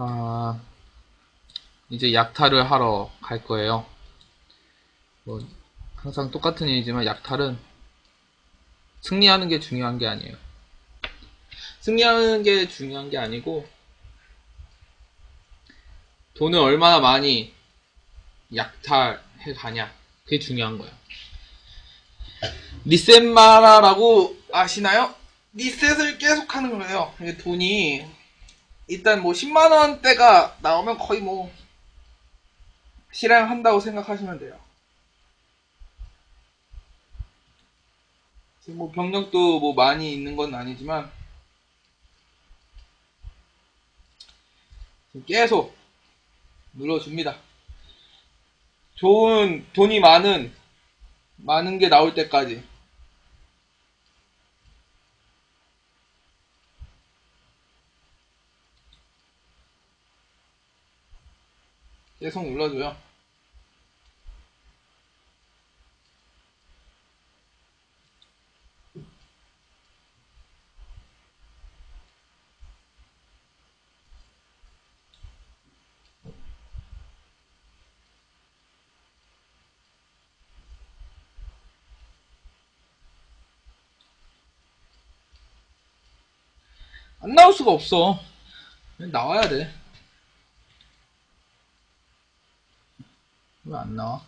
아, 이제 약탈을 하러 갈 거예요. 뭐, 항상 똑같은 일이지만 약탈은 승리하는 게 중요한 게 아니에요. 승리하는 게 중요한 게 아니고, 돈을 얼마나 많이 약탈해 가냐. 그게 중요한 거예요. 리셋마라라고 아시나요? 리셋을 계속 하는 거예요. 돈이 일단 뭐 10만 원대가 나오면 거의 뭐 실행한다고 생각하시면 돼요. 지금 뭐 병력도 뭐 많이 있는 건 아니지만 계속 눌러줍니다. 좋은 돈이 많은 많은 게 나올 때까지 계속 눌러줘요. 안 나올 수가 없어. 나와야 돼. 왜 안 나와?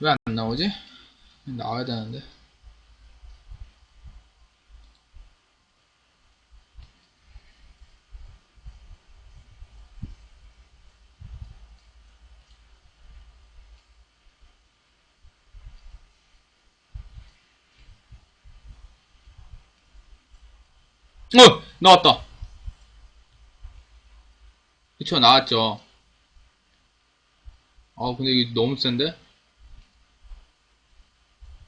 왜 안 나오지? 나와야 되는데. 어! 나왔다. 그쵸, 나왔죠. 아, 근데 이게 너무 센데?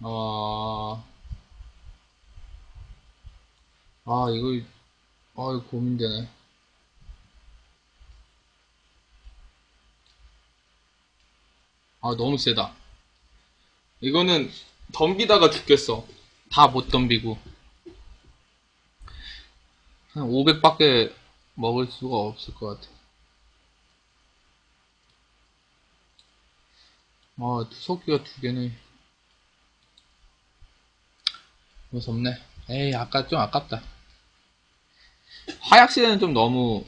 아, 아, 이거, 아, 이거 고민되네. 아, 너무 세다. 이거는 덤비다가 죽겠어. 다 못 덤비고. 한 500밖에 먹을 수가 없을 것 같아. 아, 투석기가 두 개네. 무섭네. 에이, 아까 좀 아깝다. 하약시대는 좀 너무,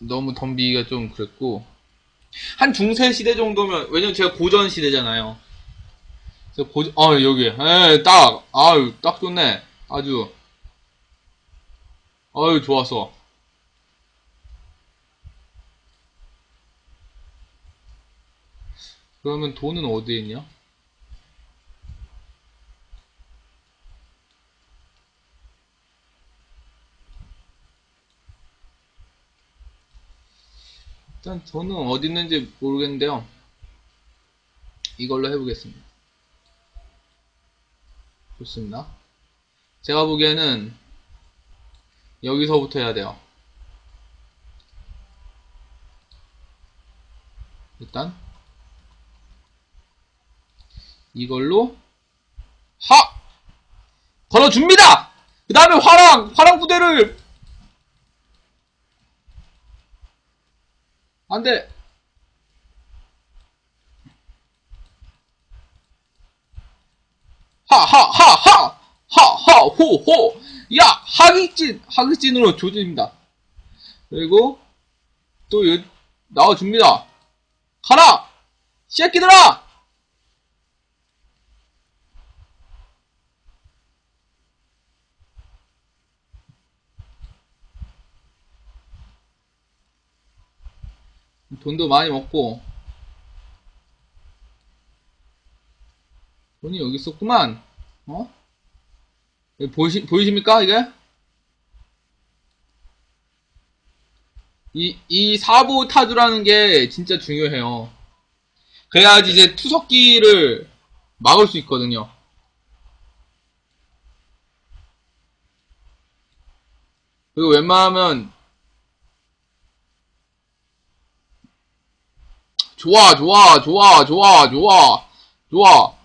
너무 덤비기가 좀 그랬고, 한 중세 시대 정도면, 왜냐면 제가 고전 시대잖아요. 제가 고전, 아, 여기, 에, 딱, 아유, 딱 좋네. 아주. 아유, 좋았어. 그러면 돈은 어디에 있냐? 일단 돈은 어디 있는지 모르겠는데요. 이걸로 해보겠습니다. 좋습니다. 제가 보기에는 여기서부터 해야 돼요. 일단 이걸로 하 걸어줍니다. 그 다음에 화랑 화랑 부대를 안돼. 하하하하 하하 호호 야 하기진 하기진으로 조집니다. 그리고 또 여, 나와줍니다. 가라 새끼들아. 돈도 많이 먹고 돈이 여기 있었구만 어? 보이시, 보이십니까 이게? 이, 이 사보 타주라는 게 진짜 중요해요. 그래야지 이제 투석기를 막을 수 있거든요. 그리고 웬만하면 좋아 좋아 좋아 좋아 좋아 좋아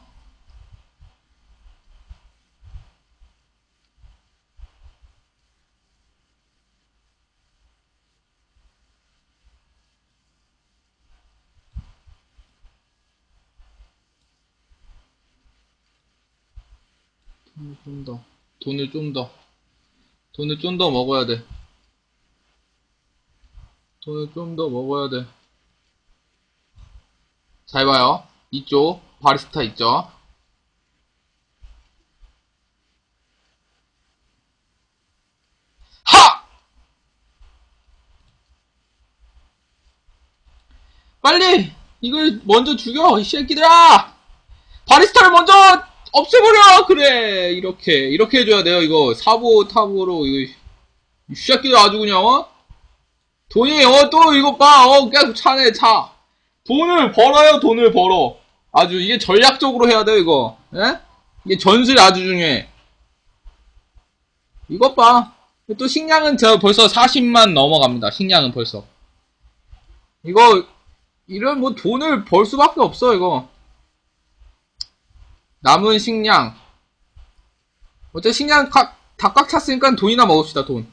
좀 더, 돈을 좀 더, 돈을 좀 더 먹어야 돼. 돈을 좀 더 먹어야 돼. 잘 봐요. 이쪽, 바리스타 있죠? 하! 빨리! 이걸 먼저 죽여! 이 새끼들아! 바리스타를 먼저 없애버려! 그래! 이렇게, 이렇게 해줘야 돼요, 이거. 사보, 탑으로, 이거. 이 새끼들 아주 그냥, 어? 돈이, 어, 또 이거 봐, 어, 계속 차네, 차. 돈을 벌어요, 돈을 벌어. 아주, 이게 전략적으로 해야 돼요, 이거. 예? 이게 전술이 아주 중요해. 이것 봐. 또 식량은 저 벌써 40만 넘어갑니다. 식량은 벌써. 이거, 이런 뭐 돈을 벌 수밖에 없어, 이거. 남은 식량. 어차피 식량 다 꽉 찼으니까 돈이나 먹읍시다, 돈.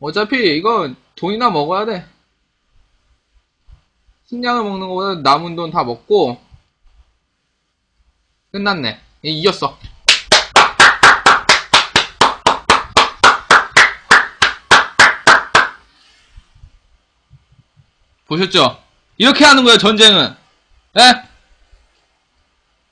어차피 이건 돈이나 먹어야 돼. 식량을 먹는 것보다 남은 돈 다 먹고, 끝났네. 이- 이겼어. 보셨죠? 이렇게 하는 거예요, 전쟁은. 예?